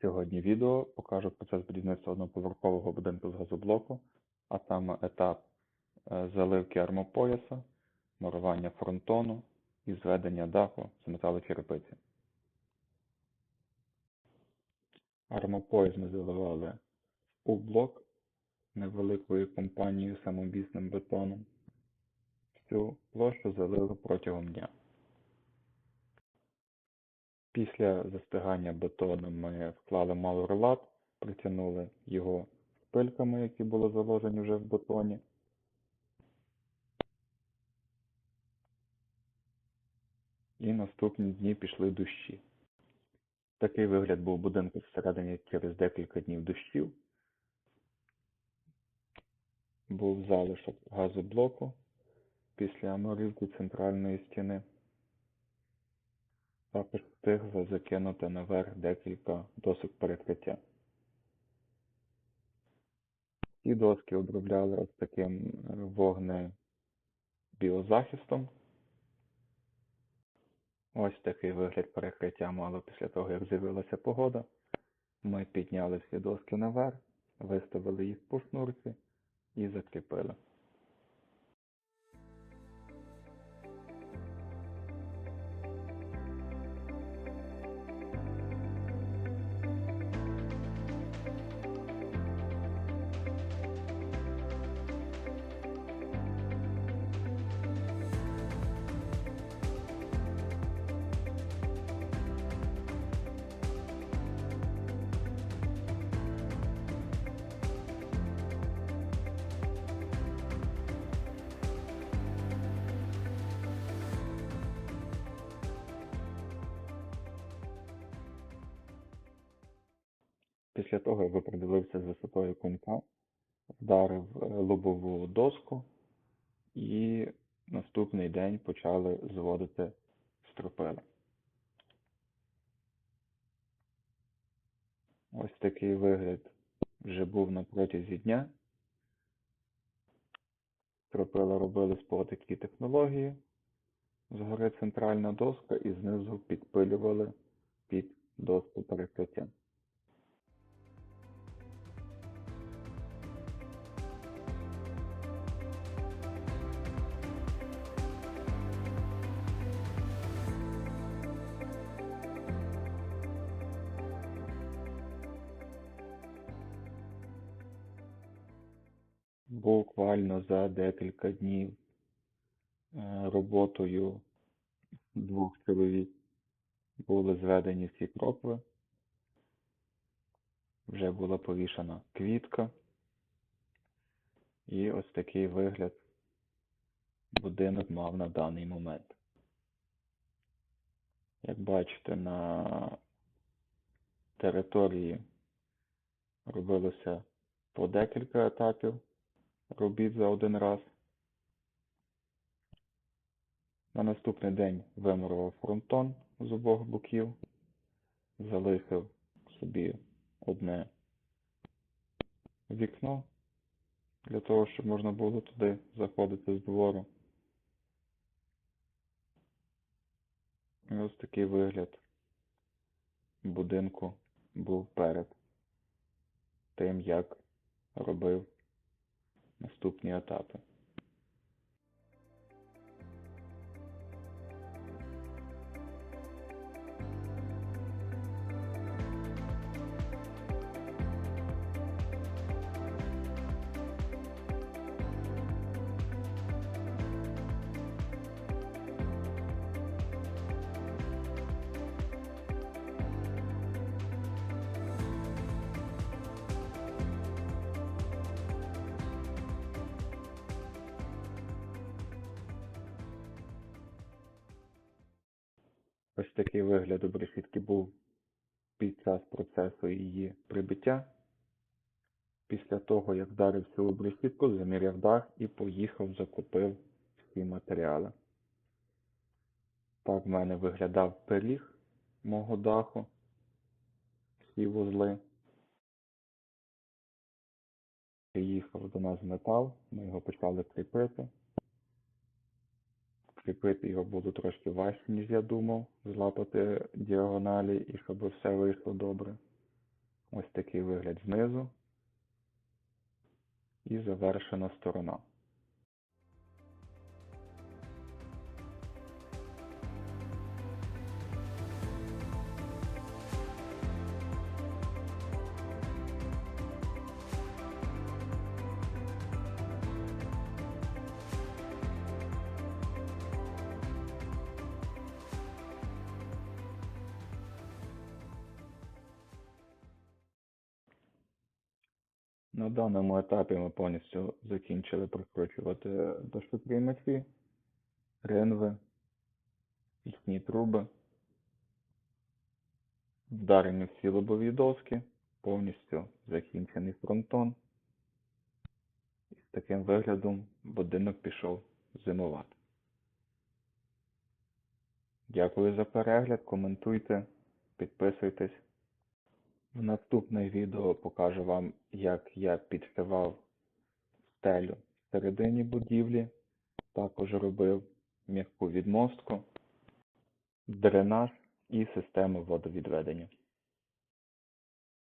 Сьогодні відео покажу процес будівництва одноповерхового будинку з газоблоку, а саме етап е, заливки армопояса, мурування фронтону і зведення даху з металочерепиці. Армопояс ми заливали у блок невеликою компанією самобісним бетоном. Всю площу залили протягом дня. Після застигання бетону ми вклали малорелат, притягнули його шпильками, які були заложені вже в бетоні. І наступні дні пішли дощі. Такий вигляд був будинку всередині через декілька днів дощів. Був залишок газоблоку після аморівки центральної стіни. Також встигли закинути наверх декілька досок перекриття. Ці доски обробляли ось таким е, вогнебіозахистом. Ось такий вигляд перекриття мало після того, як з'явилася погода. Ми підняли всі доски наверх, виставили їх по шнурці і закріпили. Після того, як оприділився з висотою конька, вдарив е, лобову доску і наступний день почали зводити стропили. Ось такий вигляд вже був на протязі дня. Стропила робились по такій технології. Згори центральна доска і знизу підпилювали під доску перекриття. Буквально за декілька днів е, роботою двох чоловік були зведені всі крокви. Вже була повішана квітка. І ось такий вигляд будинок мав на даний момент. Як бачите, на території робилося по декілька етапів робіт за один раз. На наступний день вимурував фронтон з обох боків, залишив собі одне вікно для того, щоб можна було туди заходити з двору. І ось такий вигляд будинку був перед тим, як робив наступні етапи. Ось такий вигляд у решітки був під час процесу її прибиття. Після того, як вдарив цю обрешітку, заміряв дах і поїхав, закупив всі матеріали. Так в мене виглядав пиріг мого даху, всі вузли. Приїхав до нас метал, ми його почали кріпити. Кріпити його було трошки важче, ніж я думав, злапати діагоналі і щоб все вийшло добре. Ось такий вигляд знизу і завершена сторона. На даному етапі ми повністю закінчили прикручувати дощоприймачі, ринви, пічні труби. Вдарені всі лобові доски, повністю закінчений фронтон. І з таким виглядом будинок пішов зимувати. Дякую за перегляд, коментуйте, підписуйтесь. В наступне відео покажу вам, як я підшивав стелю всередині будівлі, також робив м'яку відмостку, дренаж і систему водовідведення.